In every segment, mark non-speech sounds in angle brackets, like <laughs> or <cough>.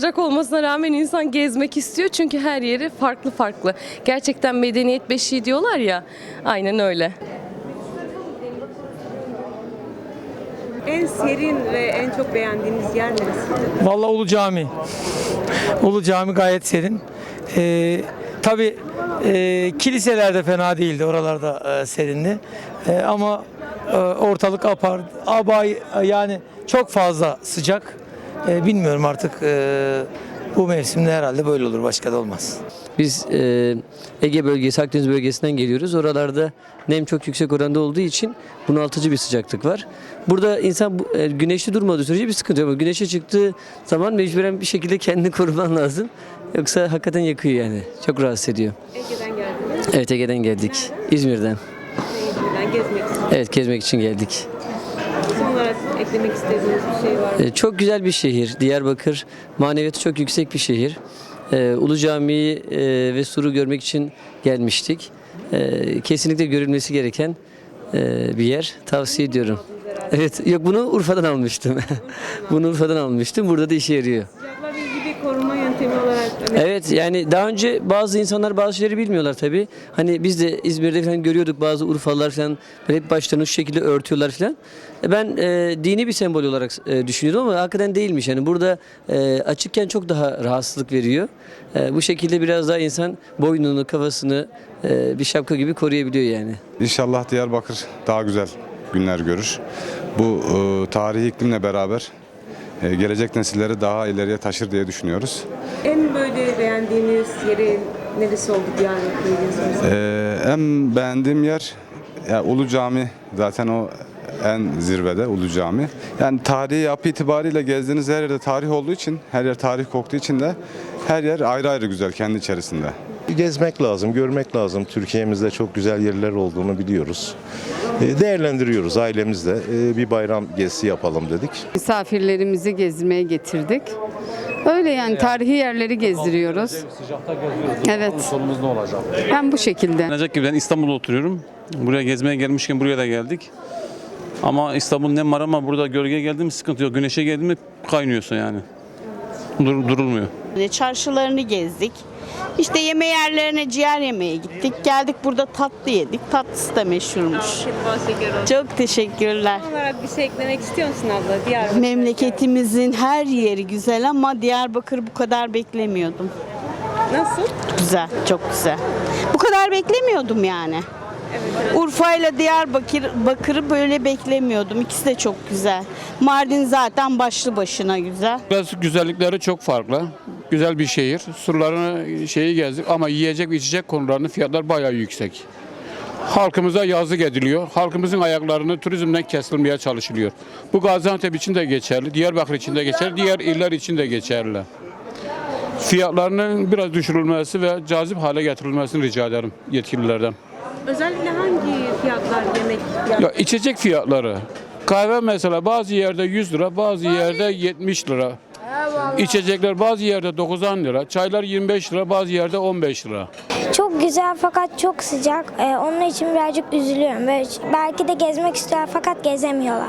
sıcak olmasına rağmen insan gezmek istiyor. Çünkü her yeri farklı farklı. Gerçekten medeniyet beşiği diyorlar ya. Aynen öyle. En serin ve en çok beğendiğiniz yer neresi? Vallahi Ulu Cami. Ulu Cami gayet serin. Ee, Tabi kiliseler de fena değildi. Oralarda e, serindi. Ee, ama e, ortalık apar, abay yani çok fazla sıcak. Ee, bilmiyorum artık e, bu mevsimde herhalde böyle olur. Başka da olmaz. Biz e, Ege bölgesi, Akdeniz bölgesinden geliyoruz. Oralarda nem çok yüksek oranda olduğu için bunaltıcı bir sıcaklık var. Burada insan e, güneşli durmadığı sürece bir sıkıntı yok. Güneşe çıktığı zaman mecburen bir şekilde kendini <laughs> koruman lazım. Yoksa hakikaten yakıyor yani. Çok rahatsız ediyor. Ege'den geldiniz. Evet Ege'den geldik. İzmir'den. İzmir'den gezmek istiyorum. Evet gezmek için geldik. Olarak eklemek istediğiniz bir şey var mı? E, Çok güzel bir şehir. Diyarbakır maneviyatı çok yüksek bir şehir. E, Ulu Camii'yi e, ve Sur'u görmek için gelmiştik. E, Kesinlikle görülmesi gereken e, bir yer. Tavsiye ediyorum. Evet, yok bunu Urfa'dan almıştım. <laughs> bunu Urfa'dan almıştım. Burada da işe yarıyor ilgili bir koruma yöntemi olarak öne- Evet yani daha önce bazı insanlar bazı şeyleri bilmiyorlar tabii. Hani biz de İzmir'de falan görüyorduk bazı Urfalılar falan böyle hep başlarını şu şekilde örtüyorlar falan. E, Ben e, dini bir sembol olarak e, düşünüyordum ama hakikaten değilmiş. Yani burada e, açıkken çok daha rahatsızlık veriyor. E, bu şekilde biraz daha insan boynunu, kafasını e, bir şapka gibi koruyabiliyor yani. İnşallah Diyarbakır daha güzel günler görür. Bu e, tarihi iklimle beraber gelecek nesilleri daha ileriye taşır diye düşünüyoruz. En böyle beğendiğiniz yeri neresi oldu Diyarbakır'ı geziyorsunuz? E, en beğendiğim yer ya, Ulu Cami zaten o en zirvede Ulu Cami. Yani tarihi yapı itibariyle gezdiğiniz her yerde tarih olduğu için, her yer tarih koktuğu için de her yer ayrı ayrı güzel kendi içerisinde. Gezmek lazım, görmek lazım. Türkiye'mizde çok güzel yerler olduğunu biliyoruz. E, Değerlendiriyoruz ailemizle. E, Bir bayram gezisi yapalım dedik. Misafirlerimizi gezmeye getirdik. Öyle yani tarihi yerleri gezdiriyoruz. Evet. Sonumuz ne olacak? Ben bu şekilde. Denecek gibi ben İstanbul'da oturuyorum. Buraya gezmeye gelmişken buraya da geldik. Ama İstanbul nem var ama burada gölgeye geldi mi sıkıntı yok. Güneşe geldi mi kaynıyorsun yani. Dur, durulmuyor. Çarşılarını gezdik. İşte yeme yerlerine ciğer yemeye gittik. Geldik burada tatlı yedik. Tatlısı da meşhurmuş. Çok teşekkürler. Son olarak bir şey eklemek istiyor musun abla? Diyarbakır. Memleketimizin her yeri güzel ama Diyarbakır bu kadar beklemiyordum. Nasıl? Güzel, çok güzel. Bu kadar beklemiyordum yani. Urfa ile Diyarbakır Bakır'ı böyle beklemiyordum. İkisi de çok güzel. Mardin zaten başlı başına güzel. Biraz güzellikleri çok farklı. Güzel bir şehir. Surlarını şeyi gezdik ama yiyecek içecek konularının fiyatlar bayağı yüksek. Halkımıza yazık ediliyor. Halkımızın ayaklarını turizmden kesilmeye çalışılıyor. Bu Gaziantep için de geçerli, Diyarbakır için de geçerli, diğer iller için de geçerli. Fiyatlarının biraz düşürülmesi ve cazip hale getirilmesini rica ederim yetkililerden. Özellikle hangi fiyatlar yemek fiyatları? Ya içecek fiyatları. Kahve mesela bazı yerde 100 lira, bazı yerde 70 lira. İçecekler bazı yerde 90 lira, çaylar 25 lira, bazı yerde 15 lira. Çok güzel fakat çok sıcak. Ee, onun için birazcık üzülüyorum. Böyle belki de gezmek istiyorlar fakat gezemiyorlar.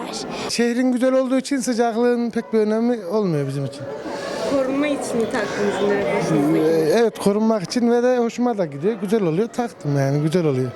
Şehrin güzel olduğu için sıcaklığın pek bir önemi olmuyor bizim için. Korunma için taktınız neredeyse? Ee, Evet korunmak için ve de hoşuma da gidiyor. Güzel oluyor. Taktım yani güzel oluyor.